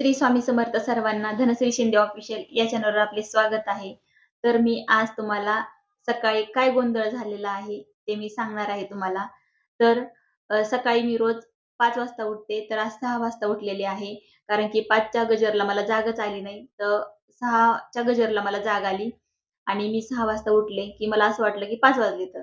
श्री स्वामी समर्थ सर्वांना धनश्री शिंदे ऑफिशियल या चॅनलवर आपले स्वागत आहे. तर मी आज तुम्हाला सकाळी काय गोंधळ झालेला आहे ते मी सांगणार आहे तुम्हाला. तर सकाळी मी रोज पाच वाजता उठते तर आज सहा वाजता उठलेले आहे. कारण की पाचच्या गजरला मला जागच आली नाही तर सहाच्या गजरला मला जाग आली आणि मी सहा वाजता उठले की मला असं वाटलं की पाच वाजले तर.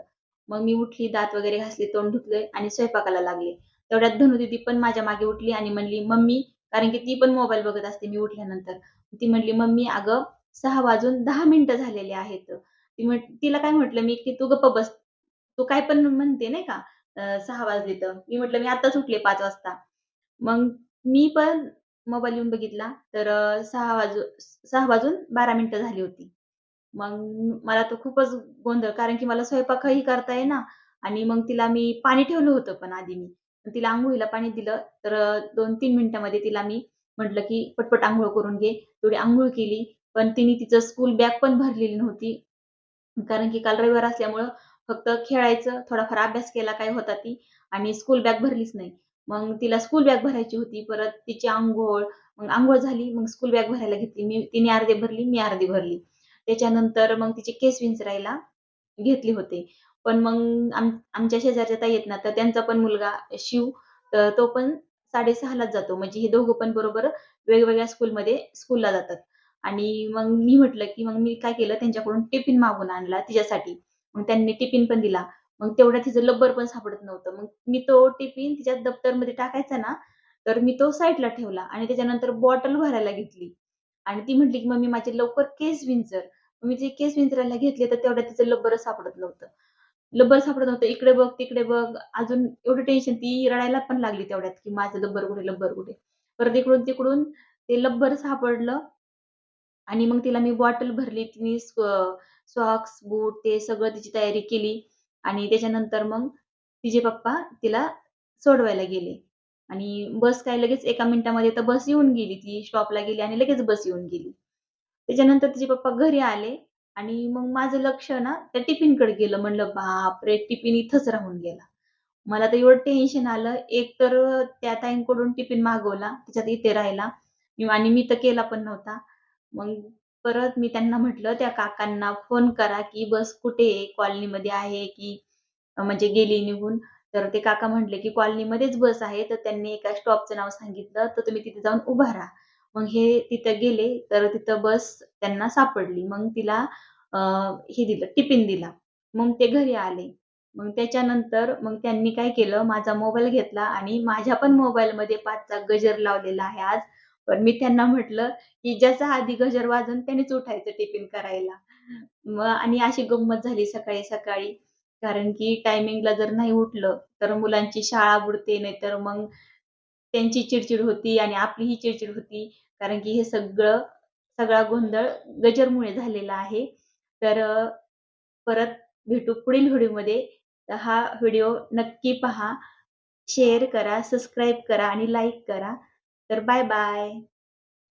मग मी उठली दात वगैरे घासले तोंड धुतले आणि स्वयंपाकाला लागले. तेवढ्यात धनुदिदी पण माझ्या मागे उठली आणि म्हणली मम्मी कारण की ती पण मोबाईल बघत असते मी उठल्यानंतर. ती म्हणली मम्मी अगं सहा वाजून दहा मिनिटं झालेले आहेत. ती म्हट तिला काय म्हटलं मी की तू गप्प बस. तू काय पण म्हणते नाही का सहा वाजले तर. मी म्हटलं मी आताच उठले पाच वाजता. मग मी पण मोबाईल येऊन बघितला तर सहा वाजू सहा वाजून बारा मिनिटं झाली होती. मग मला तर खूपच गोंधळ कारण की मला स्वयंपाकही करता येईना. आणि मग तिला मी पाणी ठेवलं होतं पण आधी मी. तिला आंघोळीला पाणी दिलं तर दोन तीन मिनिटांमध्ये तिला मी म्हटलं, की पटपट आंघोळ करून घे. थोडी आंघोळ केली. पण तिने तिचं स्कूल बॅग पण भरलेली नव्हती. कारण की काल रविवार असल्यामुळं फक्त खेळायचं, थोडाफार अभ्यास केला काय होता ती आणि स्कूल बॅग भरलीच नाही. मग तिला स्कूल बॅग भरायची होती. परत तिची आंघोळ मग आंघोळ झाली, मग स्कूल बॅग भरायला घेतली. मी तिने अर्धी भरली, मी अर्धी भरली. त्याच्यानंतर मग तिचे केस विंचरायला घेतले होते. पण मग आम आमच्या शेजारच्या ताई आहेत ना, तर त्यांचा पण मुलगा शिव, तर तो पण 6:30लाच जातो. म्हणजे हे दोघं पण बरोबर वेगवेगळ्या स्कूलमध्ये स्कूलला जातात. आणि मग मी म्हटलं, की मग मी काय केलं त्यांच्याकडून टिफिन मागून आणला तिच्यासाठी. मग त्यांनी टिफिन पण दिला. मग तेवढ्या तिचं लब्बर पण सापडत नव्हतं. मग मी तो टिफिन तिच्या दप्तरमध्ये टाकायचा ना, तर मी तो साईडला ठेवला आणि त्याच्यानंतर बॉटल भरायला घेतली. आणि ती म्हटली, की "मम्मी माझे लवकर केस विंचर." मी ते केस विंचरायला घेतले, तर तेवढ्या तिचं लब्बर सापडत नव्हतं. लब्बर सापडत नव्हतं. इकडे बघ, तिकडे बघ. अजून एवढं टेन्शन ती रडायला पण लागली तेवढ्यात, की माझं लब्बर कुठे, लब्बर कुठे? परत इकडून-तिकडून ते लब्बर सापडलं आणि मग तिला मी बॉटल भरली. तिने सॉक्स, बूट ते सगळं तिची तयारी केली आणि त्याच्यानंतर मग तिचे पप्पा तिला सोडवायला गेले आणि बस काय लगेच एका मिनिटामध्ये तर बस येऊन गेली. ती स्टॉपला गेली आणि लगेच बस येऊन गेली. त्याच्यानंतर तिचे पप्पा घरी आले आणि मग माझं लक्ष ना त्या टिफिनकडे गेलं. म्हणलं, "बापरे! टिफिन इथंच राहून गेला." मला तर एवढं टेन्शन आलं. एक तर त्या ताईंकडून टिफिन मागवला, त्याच्यात इथे राहिला आणि मी तर केला पण नव्हता. मग परत मी त्यांना म्हटलं, त्या काकांना फोन करा, की बस कुठे आहे? कॉलनीमध्ये आहे की म्हणजे गेली निघून? तर ते काका म्हटले, की "कॉलनीमध्येच बस आहे." तर त्यांनी एका स्टॉपचं नाव सांगितलं, "तर तुम्ही तिथे जाऊन उभा राहा." मग हे तिथं गेले, तर तिथं बस त्यांना सापडली. मग तिला हे दिलं, टिफिन दिला. मग ते घरी आले. मग त्याच्यानंतर मग त्यांनी काय केलं, माझा मोबाईल घेतला आणि माझ्या पण मोबाईलमध्ये 5चा गजर लावलेला आहे आज. पण मी त्यांना म्हटलं, की ज्याचा आधी गजर वाजून त्यानेच उठायचं टिफिन करायला. मग आणि अशी गंमत झाली सकाळी-सकाळी. कारण की टायमिंगला जर नाही उठलं, तर मुलांची शाळा बुडते, नाहीतर मग त्यांची चिडचिड होती आणि आपलीही चिडचिड होती. कारण की हे सगळं सगळा गोंधळ गजरमुळे झालेला आहे. तर परत भेटू पुढील व्हिडिओमध्ये. हा व्हिडिओ नक्की पहा, शेअर करा, सबस्क्राईब करा आणि लाईक करा. तर बाय बाय.